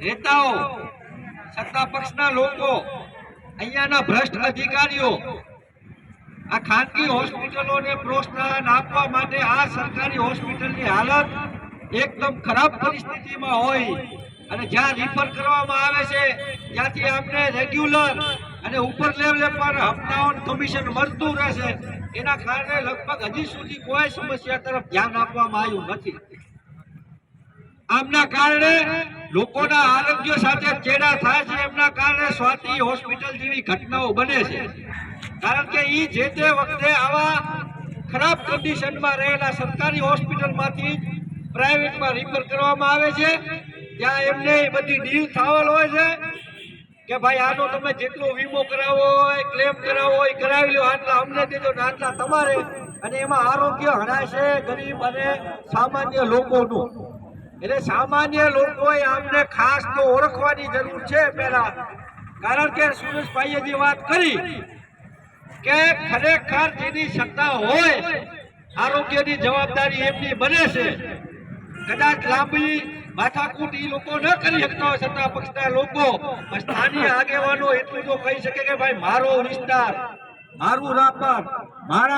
નેતાઓ, સત્તા પક્ષના લોકો, અહીંયાના ભ્રષ્ટ અધિકારીઓ, આ ખાનગી હોસ્પિટલોને પ્રોત્સાહન આપવા માટે આ સરકારી હોસ્પિટલની હાલત એકદમ ખરાબ પરિસ્થિતિમાં હોય અને જ્યાં રિફર કરવામાં આવે છે, ત્યાંથી આપણે રેગ્યુલર અને ઉપર લેવલે પર હપ્તાઓ કમિશન મળતું રહેશે એના કારણે લગભગ હજી સુધી કોઈ સમસ્યા તરફ ધ્યાન આપવામાં આવ્યું નથી. આમના કારણે લોકોના આરોગ્ય સાથે ચેડા થાય છે, એમના કારણે સ્વાતિ હોસ્પિટલ જેવી ઘટનાઓ બને છે. કારણ કે ઈ જે તે વખતે આવા ખરાબ કન્ડિશનમાં રહેલા સરકારી હોસ્પિટલમાંથી પ્રાઇવેટમાં રિફર કરવામાં આવે છે, ત્યાં એમને એ બધી ડીલ થાવલ હોય છે કે ભાઈ આનો તમે જેટલો વીમો કરાવો હોય ક્લેમ કરાવો હોય કરાવી લો આટલા અમને દેજો ને આટલા તમારે. અને એમાં આરોગ્ય હણાય છે ગરીબ અને સામાન્ય લોકોનું. એટલે સામાન્ય લોકોએ આમને ખાસ તો ઓળખવાની જરૂર છે પહેલા. કારણ કે સુરેશભાઈએ જે વાત કરી કે ખરેખર જેની સત્તા હોય, આરોગ્યની જવાબદારી એમની બને છે. કદાચ લાંબી માથાકૂટ એ લોકો ન કરી શકતા હોય સત્તા પક્ષના લોકો, પણ સ્થાનિક આગેવાનો એટલું તો કહી શકે કે ભાઈ મારો વિસ્તાર, મારું રાપર, મારા